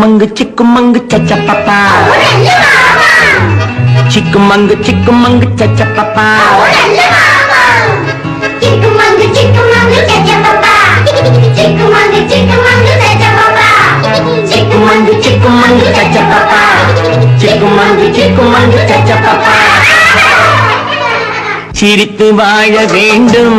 மங்கு சிக்கு மங்கு சச்ச பாப்பா சிக்கு மங்கு சிக்கு மங்கு சச்ச பாப்பா சிரித்து வாழ வேண்டும்.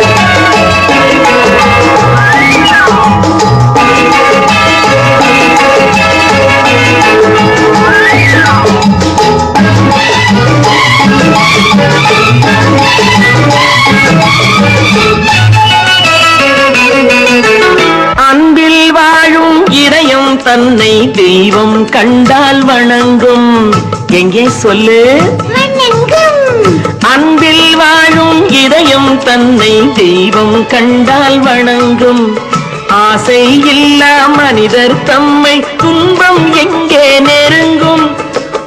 தன்னை தெய்வம் கண்டால் வணங்கும். எங்கே சொல்லு? அன்பில் வாழும் இதயம் தன்னை தெய்வம் கண்டால் வணங்கும். ஆசை இல்லா மனிதர் தம்மை துன்பம் எங்கே நெருங்கும்?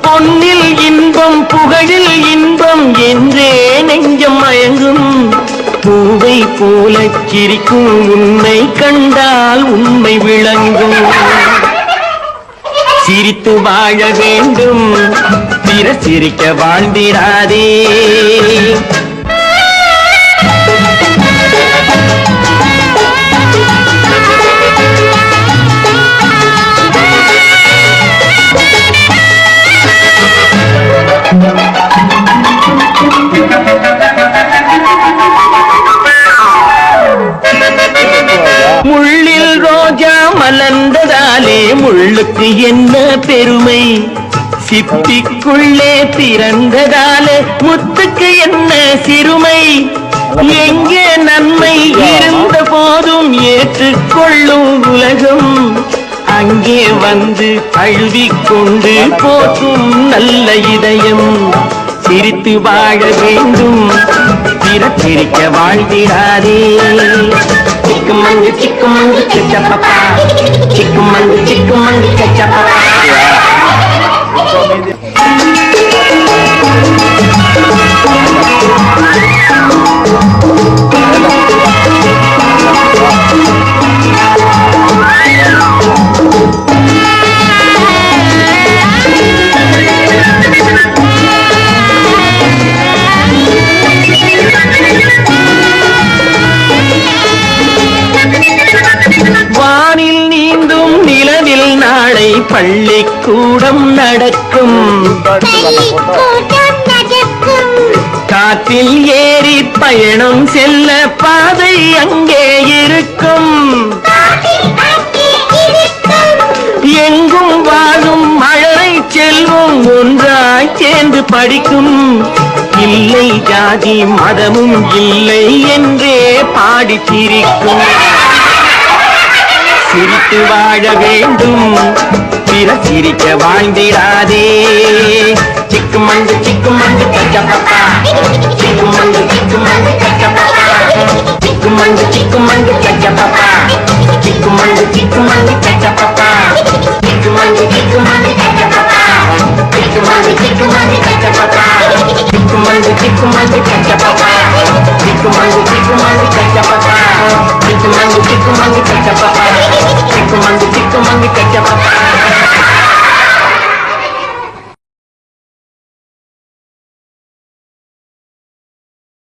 பொன்னில் இன்பம் புகழில் இன்பம் என்றே நெஞ்சம் மயங்கும். பூவை போல சிரிக்கும் உன்னை கண்டால் உண்மை விளங்கும். சிரித்து வாழ வேண்டும். பிற சிரிக்க வாழ்ந்திடாதே. மலர்ந்ததாலே முள்ளுக்கு என்ன பெருமை? சிப்பிக்குள்ளே பிறந்ததாலே முத்துக்கு என்ன சிறுமை? எங்கே நன்மை இருந்த போதும் ஏற்றுக்கொள்ளும் உலகம்? அங்கே வந்து அழுவிக்கொண்டு போற்றும் நல்ல இதயம். சிரித்து வாழ வேண்டும். பிறப்பிரிக்க வாழ்கிறாரே చిక్కుమందు చిక్కుమందు చిట్టపప్ప చిక్కుమందు நடக்கும். கூட்டம் காற்றில் ஏறி பயணம் செல்ல பாதை அங்கே இருக்கும். எங்கும் வாழும் மழலை செல்வம் ஒன்றாய் சேர்ந்து படிக்கும். இல்லை ஜாதி மதமும் இல்லை என்றே பாடி சிரிக்கும். சிரித்து வாழ வேண்டும் பிற சிரிக்க வாழ்ந்திடாதே சிக்கு மண்டு சிக்கு மண்டு கச்ச சிக்கு மண்டு சிக்கு மண்டு கச்ச சிக்கு மண்டு சிக்கு மண்டு கச்ச சிக்கு மண்டு சிக்கு மண்டு கச்ச சிக்கு மண்டு சிக்கு மண்டு கச்ச சிக்கு மண்டு சிக்கு மண்டு கச்ச சிக்கு மண்டு சிக்கு மண்டு கச்ச சிக்கு மண்டு சிக்கு மண்டு கச்ச திக்கு மங்கு திக்கு மங்கு கட்ட பாப்பா திக்கு மங்கு திக்கு மங்கு கட்ட பாப்பா